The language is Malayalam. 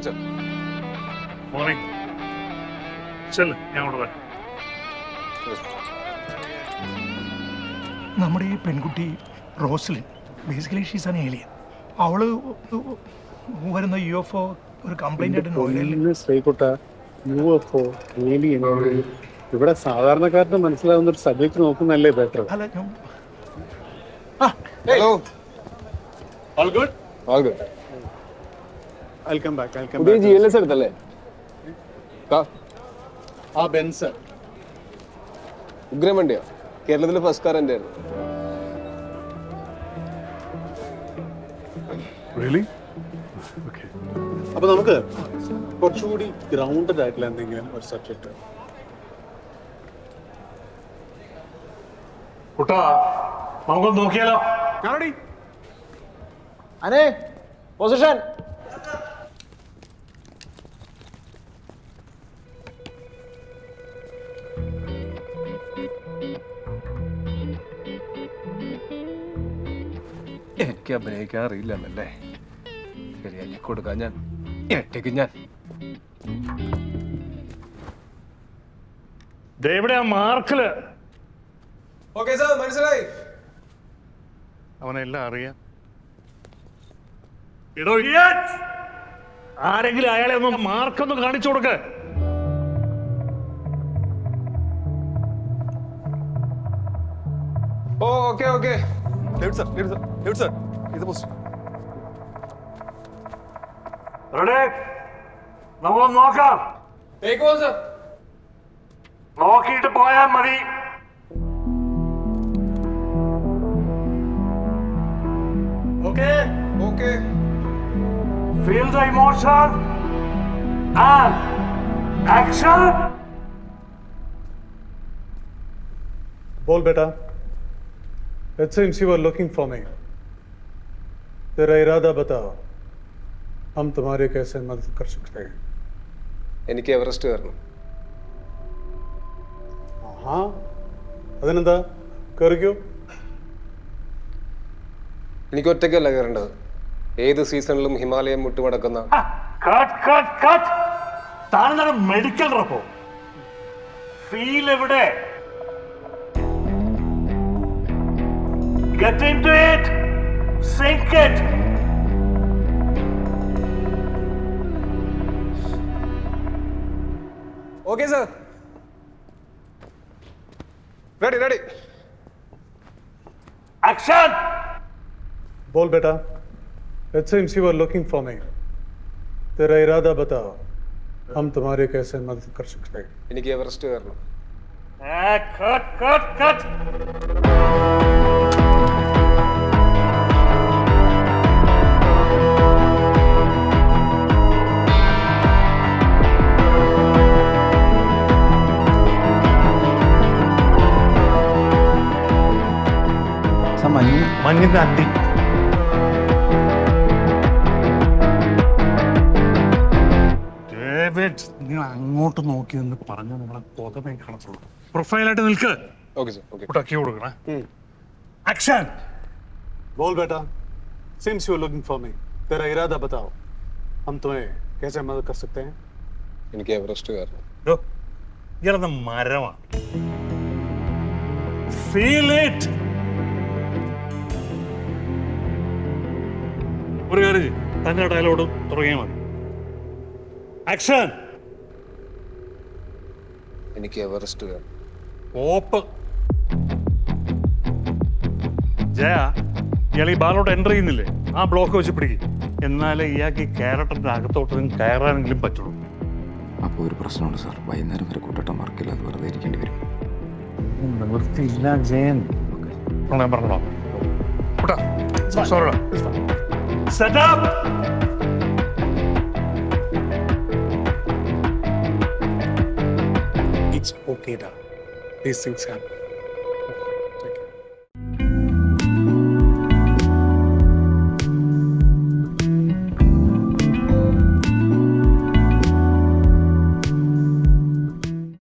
Morning sir morning. ചെല്ല് ഞാൻ അവിടെ വരാം. നമ്മുടെ ഈ പെൺകുട്ടി Roslin basically she's an alien അവൾ വരുന്ന യു എഫ് ഒ ഒരു കംപ്ലൈന്റ് ആയിട്ട് ശ്രീകുട്ട യു എഫ് ഒ ഏലിയൻ ഇവിടെ സാധാരണക്കാരന് മനസ്സിലാവുന്ന ഒരു സബ്ജക്ട് നോക്കുന്നല്ലേ ബെറ്റർ അല്ല ഞാൻ hello all good all good welcome back welcome പുതിയ ജി എൽ എസ് എടുത്തല്ലേ? ആ, ബെൻസ് ഉഗ്രം വണ്ടിയോ കേരളത്തിലെ ഫസ്റ്റ് കാർ എന്റെ ആയിരുന്നു. റിയലി അപ്പൊ നമുക്ക് കുറച്ചുകൂടി ഗ്രൗണ്ടഡ് ആയിട്ടുള്ള എന്തെങ്കിലും ഒരു സബ്ജക്ട് കുട്ടാ നമുക്കൊന്ന് നോക്കിയാലോ? അനേ പൊസിഷൻ എനിക്ക് അഭിനയിക്കാൻ അറിയില്ലെന്നല്ലേ? ശരിയാക്കി കൊടുക്കാൻ ഞാൻ. എട്ടിക്ക് ഞാൻ. ദേ ഇവിടെ ആ മാർക്കിൽ. ഓക്കെ സാർ മനസ്സിലായി. അവനെല്ലാം അറിയാം. ആരെങ്കിലും അയാളെ ഒന്ന് മാർക്കൊന്ന് കാണിച്ചു കൊടുക്ക. ഓ okay okay left sir left sir left sir ഇത് നമ്മളൊന്ന് നോക്കാം നോക്കിയിട്ട് പോയാൽ മതി okay okay feel the emotion and action bol beta it seems you were looking for me तेरा इरादा बताओ हम तुम्हारी कैसे मदद कर सकते हैं എനിക്ക് എവറസ്റ്റ് കയറണം ആഹാ അതിനെന്താ കയറിക്കോ എനിക്ക് ഒറ്റയ്ക്കല്ല കയറേണ്ടത് ഏത് സീസണിലും Himalayam മുട്ടുമടക്കുന്ന cut cut cut താനെന്താണ് medical റപ്പോ ഫീൽ എവിടെ get in to Sink it! Okay, sir. Ready, ready. Action! बोल बेटा it seems you are looking for me तेरा इरादा बताओ हम तुम्हारी कैसे मदद कर सकते हैं इनकी अरेस्ट करना कट कट कट മഞ്ഞിന്റെ അണ്ടി ഡേവിഡ് നിങ്ങൾ അങ്ങോട്ട് നോക്കി എന്ന് പറഞ്ഞാൽ നമ്മളെ കൊതമേ കാണത്തുള്ളൂ പ്രൊഫൈലായിട്ട് നിൽക്ക് ഓക്കെ സർ ഓക്കെ കുട്ടക്കി കൊടുക്കണേ ആക്ഷൻ बोल बेटा CIMS you are looking for me तेरा इरादा बताओ हम तुम्हें कैसे मदद कर सकते हैं എനിക്ക് എവറസ്റ്റ് കയറണം ഇയാളെന്ന മരമാണ് ഫീൽ ഇറ്റ് ഒരു കാര്യം തന്നെ ഡയലോഗും തുടങ്ങിയാൽ മതി. ആക്ഷൻ എനിക്ക് എവറസ്റ്റ് ഓപ്പ് ജയ ഇയാൾ ഈ ബാലോട്ട് എന്റർ ചെയ്യുന്നില്ലേ? ആ ബ്ലോക്ക് വെച്ച് പിടിക്കും. എന്നാലേ ഇയാൾക്ക് ഈ ക്യാരക്ടറിന്റെ അകത്തോട്ടും കയറാനെങ്കിലും പറ്റുള്ളൂ. അപ്പോൾ ഒരു പ്രശ്നമുണ്ട് സാർ വൈകുന്നേരം വരെ കൂട്ടട്ടം വർക്കില്ല അത് വെറുതെ ഇരിക്കേണ്ടി വരും. നിവൃത്തിയില്ല ജയൻ. ഞാൻ പറഞ്ഞോ Set up! It's okay, Dad. These things happen.